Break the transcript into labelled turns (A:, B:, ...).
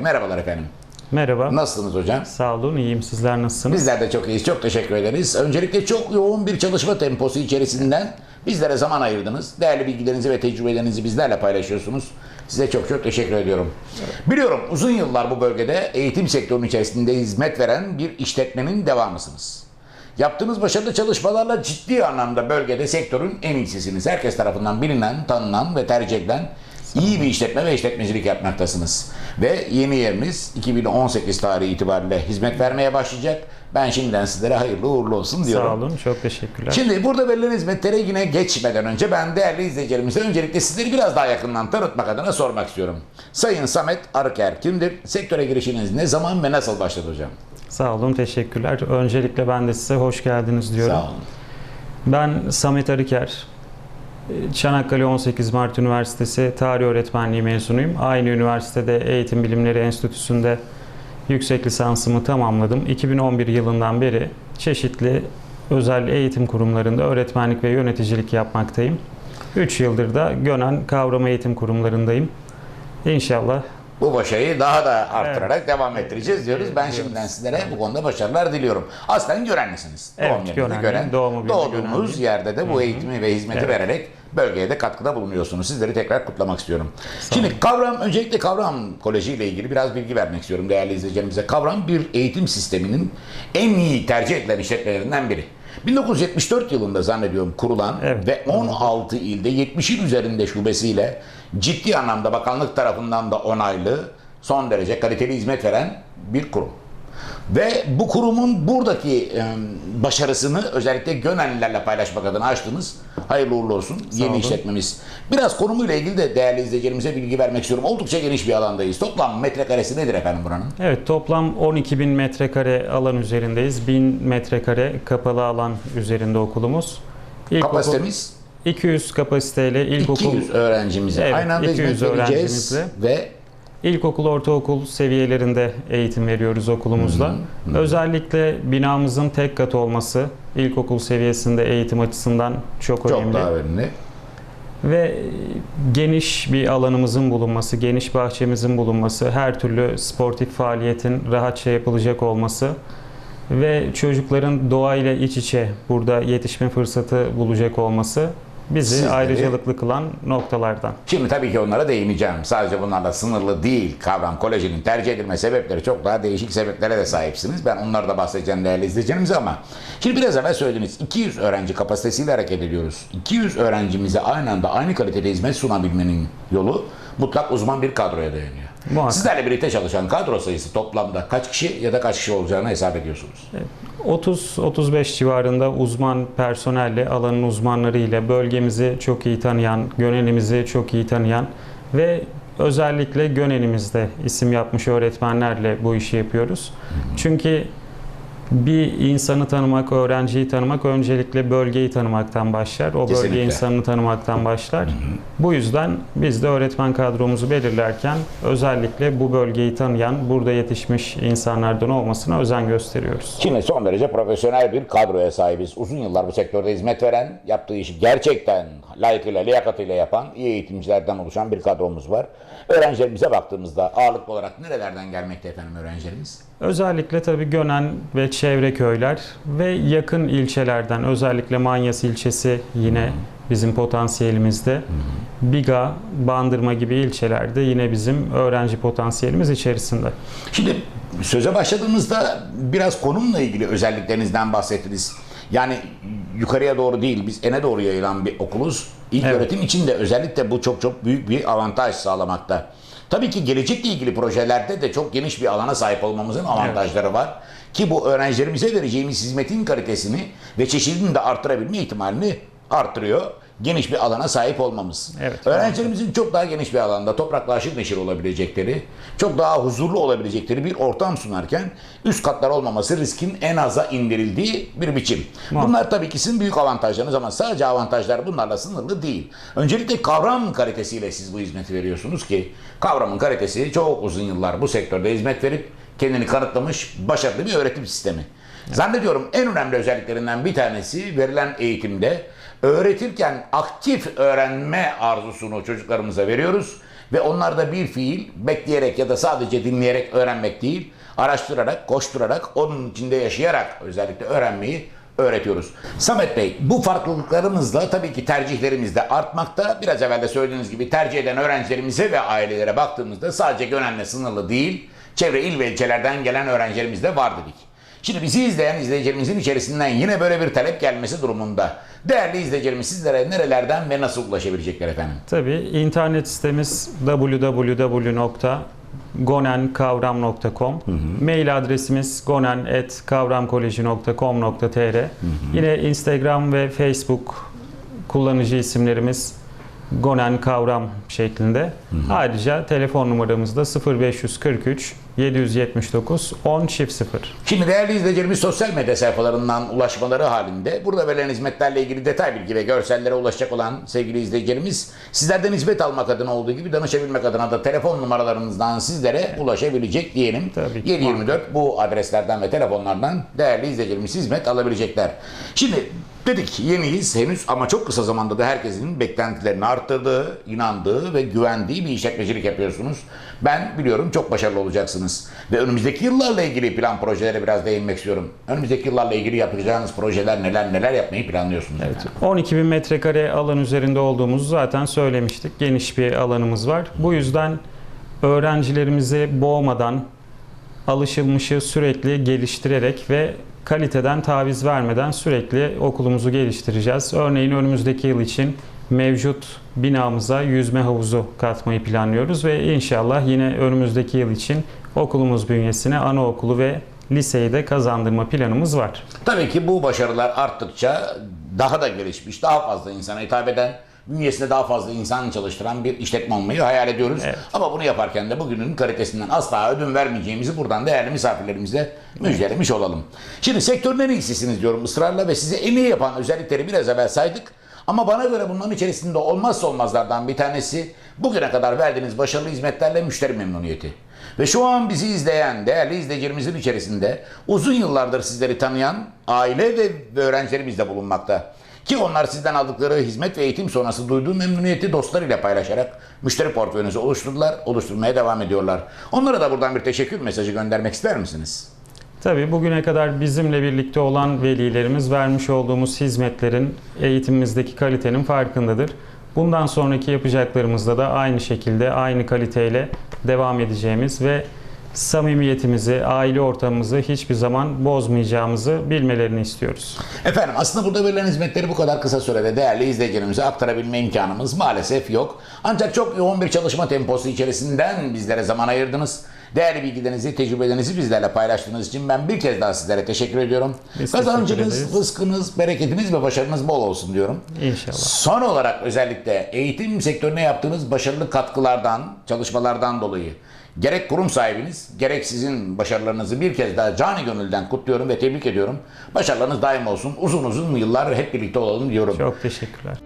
A: Merhabalar efendim.
B: Merhaba.
A: Nasılsınız hocam?
B: Sağ olun, iyiyim. Sizler nasılsınız?
A: Bizler de çok iyiyiz. Çok teşekkür ederiz. Öncelikle çok yoğun bir çalışma temposu içerisinden bizlere zaman ayırdınız. Değerli bilgilerinizi ve tecrübelerinizi bizlerle paylaşıyorsunuz. Size çok çok teşekkür ediyorum. Biliyorum uzun yıllar bu bölgede eğitim sektörünün içerisinde hizmet veren bir işletmenin devamısınız. Yaptığınız başarılı çalışmalarla ciddi anlamda bölgede sektörün en iyisisiniz. Herkes tarafından bilinen, tanınan ve tercih edilen iyi bir işletme ve işletmecilik yapmaktasınız. Ve yeni yeriniz 2018 tarihi itibariyle hizmet vermeye başlayacak. Ben şimdiden sizlere hayırlı uğurlu olsun diyorum.
B: Sağ olun, çok teşekkürler.
A: Şimdi burada verilen hizmetlere yine geçmeden önce ben değerli izleyicilerimize öncelikle sizleri biraz daha yakından tanıtmak adına sormak istiyorum. Sayın Samet Arıker kimdir? Sektöre girişiniz ne zaman ve nasıl başladı hocam?
B: Sağ olun, teşekkürler. Öncelikle ben de size hoş geldiniz diyorum.
A: Sağ olun.
B: Ben Samet Arıker. Çanakkale 18 Mart Üniversitesi Tarih Öğretmenliği mezunuyum. Aynı üniversitede Eğitim Bilimleri Enstitüsü'nde yüksek lisansımı tamamladım. 2011 yılından beri çeşitli özel eğitim kurumlarında öğretmenlik ve yöneticilik yapmaktayım. 3 yıldır da Gönen Kavrama Eğitim Kurumlarındayım. İnşallah
A: Bu başarıyı daha da arttırarak devam ettireceğiz diyoruz. Ben şimdiden sizlere bu konuda başarılar diliyorum. Aslen Görenlisiniz.
B: Evet,
A: Doğum
B: Görenliyim.
A: Gören.
B: Doğumu
A: Doğduğunuz
B: Görenliyim.
A: yerde de bu eğitimi ve hizmeti
B: Evet.
A: vererek bölgeye de katkıda bulunuyorsunuz. Sizleri tekrar kutlamak istiyorum. Şimdi kavram, öncelikle kavram koleji ile ilgili biraz bilgi vermek istiyorum değerli izleyicilerimize. Kavram bir eğitim sisteminin en iyi tercih edilen işletmelerinden biri. 1974 yılında zannediyorum kurulan
B: Evet.
A: ve 16 ilde 70'in üzerinde şubesiyle ciddi anlamda bakanlık tarafından da onaylı son derece kaliteli hizmet veren bir kurum. Ve bu kurumun buradaki e, başarısını özellikle Gönenlilerle paylaşmak adına açtığınız hayırlı uğurlu olsun yeni
B: olun.
A: işletmemiz. Biraz konumuyla ilgili de değerli izleyicilerimize bilgi vermek istiyorum. Oldukça geniş bir alandayız. Toplam metrekaresi nedir efendim buranın?
B: Evet toplam 12 bin metrekare alan üzerindeyiz. 1000 metrekare kapalı alan üzerinde okulumuz. İlkokul-
A: Kapasitemiz
B: 200 kapasiteyle ilkokul,
A: 200 öğrencimize
B: Evet,
A: aynı anda
B: 200
A: hizmet vereceğiz
B: öğrencimizle.
A: ve
B: ilkokul, ortaokul seviyelerinde eğitim veriyoruz okulumuzda. Özellikle binamızın tek kat olması ilkokul seviyesinde eğitim açısından çok,
A: çok
B: önemli.
A: daha önemli.
B: Ve geniş bir alanımızın bulunması, geniş bahçemizin bulunması, her türlü sportif faaliyetin rahatça yapılacak olması ve çocukların doğayla iç içe burada yetişme fırsatı bulacak olması bizi
A: Sizleri-
B: ayrıcalıklı kılan noktalardan.
A: Şimdi tabii ki onlara değineceğim. Sadece bunlarla sınırlı değil. Kavram kolejinin tercih edilme sebepleri çok daha değişik sebeplere de sahipsiniz. Ben onları da bahsedeceğim değerli izleyicilerimize ama şimdi biraz evvel söylediniz. 200 öğrenci kapasitesiyle hareket ediyoruz. 200 öğrencimize aynı anda aynı kalitede hizmet sunabilmenin yolu mutlak uzman bir kadroya dayanıyor.
B: Muhakkak.
A: Sizlerle birlikte çalışan kadro sayısı toplamda kaç kişi ya da kaç kişi olacağını hesap ediyorsunuz?
B: 30-35 civarında uzman personelle, alanın uzmanları ile bölgemizi çok iyi tanıyan, Gönenimizi çok iyi tanıyan ve özellikle Gönenimizde isim yapmış öğretmenlerle bu işi yapıyoruz. Çünkü bir insanı tanımak, öğrenciyi tanımak öncelikle bölgeyi tanımaktan başlar. O bölge
A: Kesinlikle.
B: insanını tanımaktan başlar. Bu yüzden biz de öğretmen kadromuzu belirlerken özellikle bu bölgeyi tanıyan, burada yetişmiş insanlardan olmasına özen gösteriyoruz.
A: Şimdi son derece profesyonel bir kadroya sahibiz. Uzun yıllar bu sektörde hizmet veren, yaptığı işi gerçekten layıkıyla, liyakatıyla yapan iyi eğitimcilerden oluşan bir kadromuz var. Öğrencilerimize baktığımızda ağırlıklı olarak nerelerden gelmekte efendim öğrencilerimiz?
B: Özellikle tabii Gönen ve çevre köyler ve yakın ilçelerden özellikle Manyas ilçesi yine bizim potansiyelimizde. Biga, Bandırma gibi ilçelerde yine bizim öğrenci potansiyelimiz içerisinde.
A: Şimdi söze başladığımızda biraz konumla ilgili özelliklerinizden bahsettiniz. Yani yukarıya doğru değil, biz ene doğru yayılan bir okuluz. İlk
B: Evet.
A: öğretim için de özellikle bu çok çok büyük bir avantaj sağlamakta. Tabii ki gelecekle ilgili projelerde de çok geniş bir alana sahip olmamızın avantajları var. Ki bu öğrencilerimize vereceğimiz hizmetin kalitesini ve çeşidini de arttırabilme ihtimalini arttırıyor. Geniş bir alana sahip olmamız.
B: Evet.
A: Öğrencilerimizin çok daha geniş bir alanda toprakla aşırı neşir olabilecekleri, çok daha huzurlu olabilecekleri bir ortam sunarken üst katlar olmaması riskin en aza indirildiği bir biçim.
B: Muhakkak.
A: Bunlar tabii ki sizin büyük avantajlarınız ama sadece avantajlar bunlarla sınırlı değil. Öncelikle kavram kalitesiyle siz bu hizmeti veriyorsunuz ki kavramın kalitesi çok uzun yıllar bu sektörde hizmet verip kendini kanıtlamış başarılı bir öğretim sistemi. Zannediyorum en önemli özelliklerinden bir tanesi verilen eğitimde öğretirken aktif öğrenme arzusunu çocuklarımıza veriyoruz ve onlar da bir fiil bekleyerek ya da sadece dinleyerek öğrenmek değil, araştırarak, koşturarak, onun içinde yaşayarak özellikle öğrenmeyi öğretiyoruz. Samet Bey, bu farklılıklarımızla tabii ki tercihlerimiz de artmakta. Biraz evvel de söylediğiniz gibi tercih eden öğrencilerimize ve ailelere baktığımızda sadece Gönen'le sınırlı değil, çevre il ve ilçelerden gelen öğrencilerimiz de var dedik. Şimdi bizi izleyen izleyicilerimizin içerisinden yine böyle bir talep gelmesi durumunda değerli izleyicilerimiz sizlere nerelerden ve nasıl ulaşabilecekler efendim?
B: Tabii internet sitemiz www.gonenkavram.com Mail adresimiz gonen.kavramkoleji.com.tr Yine Instagram ve Facebook kullanıcı isimlerimiz Gonen Kavram şeklinde. Ayrıca telefon numaramız da 0543 779 10 çift 0.
A: Şimdi değerli izleyicilerimiz sosyal medya sayfalarından ulaşmaları halinde burada verilen hizmetlerle ilgili detay bilgi ve görsellere ulaşacak olan sevgili izleyicilerimiz sizlerden hizmet almak adına olduğu gibi danışabilmek adına da telefon numaralarınızdan sizlere ulaşabilecek diyelim.
B: Tabii ki.
A: 724 bu adreslerden ve telefonlardan değerli izleyicilerimiz hizmet alabilecekler. Şimdi dedik yeniyiz henüz ama çok kısa zamanda da herkesin beklentilerini arttırdığı, inandığı ve güvendiği bir işletmecilik yapıyorsunuz. Ben biliyorum çok başarılı olacaksınız. Ve önümüzdeki yıllarla ilgili plan projelere biraz değinmek istiyorum. Önümüzdeki yıllarla ilgili yapacağınız projeler neler neler yapmayı planlıyorsunuz? efendim?
B: 12 bin metrekare alan üzerinde olduğumuzu zaten söylemiştik. Geniş bir alanımız var. Bu yüzden öğrencilerimizi boğmadan alışılmışı sürekli geliştirerek ve kaliteden taviz vermeden sürekli okulumuzu geliştireceğiz. Örneğin önümüzdeki yıl için mevcut binamıza yüzme havuzu katmayı planlıyoruz ve inşallah yine önümüzdeki yıl için okulumuz bünyesine anaokulu ve liseyi de kazandırma planımız var.
A: Tabii ki bu başarılar arttıkça daha da gelişmiş, daha fazla insana hitap eden, bünyesinde daha fazla insan çalıştıran bir işletme olmayı hayal ediyoruz.
B: Evet.
A: Ama bunu yaparken de bugünün kalitesinden asla ödün vermeyeceğimizi buradan değerli misafirlerimize müjdelemiş olalım. Şimdi sektörün en iyisisiniz diyorum ısrarla ve size en iyi yapan özellikleri biraz evvel saydık. Ama bana göre bunların içerisinde olmazsa olmazlardan bir tanesi bugüne kadar verdiğiniz başarılı hizmetlerle müşteri memnuniyeti. Ve şu an bizi izleyen değerli izleyicilerimizin içerisinde uzun yıllardır sizleri tanıyan aile ve öğrencilerimiz de bulunmakta. Ki onlar sizden aldıkları hizmet ve eğitim sonrası duyduğu memnuniyeti dostlarıyla paylaşarak müşteri portföyünüzü oluşturdular, oluşturmaya devam ediyorlar. Onlara da buradan bir teşekkür mesajı göndermek ister misiniz?
B: Tabii bugüne kadar bizimle birlikte olan velilerimiz vermiş olduğumuz hizmetlerin eğitimimizdeki kalitenin farkındadır. Bundan sonraki yapacaklarımızda da aynı şekilde aynı kaliteyle devam edeceğimiz ve samimiyetimizi, aile ortamımızı hiçbir zaman bozmayacağımızı bilmelerini istiyoruz.
A: Efendim aslında burada verilen hizmetleri bu kadar kısa sürede değerli izleyicilerimize aktarabilme imkanımız maalesef yok. Ancak çok yoğun bir çalışma temposu içerisinden bizlere zaman ayırdınız. Değerli bilgilerinizi, tecrübelerinizi bizlerle paylaştığınız için ben bir kez daha sizlere teşekkür ediyorum.
B: Biz teşekkür
A: Kazancınız,
B: ederiz.
A: rızkınız, bereketiniz ve başarınız bol olsun diyorum.
B: İnşallah.
A: Son olarak özellikle eğitim sektörüne yaptığınız başarılı katkılardan, çalışmalardan dolayı gerek kurum sahibiniz, gerek sizin başarılarınızı bir kez daha cani gönülden kutluyorum ve tebrik ediyorum. Başarılarınız daim olsun. Uzun uzun yıllar hep birlikte olalım diyorum.
B: Çok teşekkürler.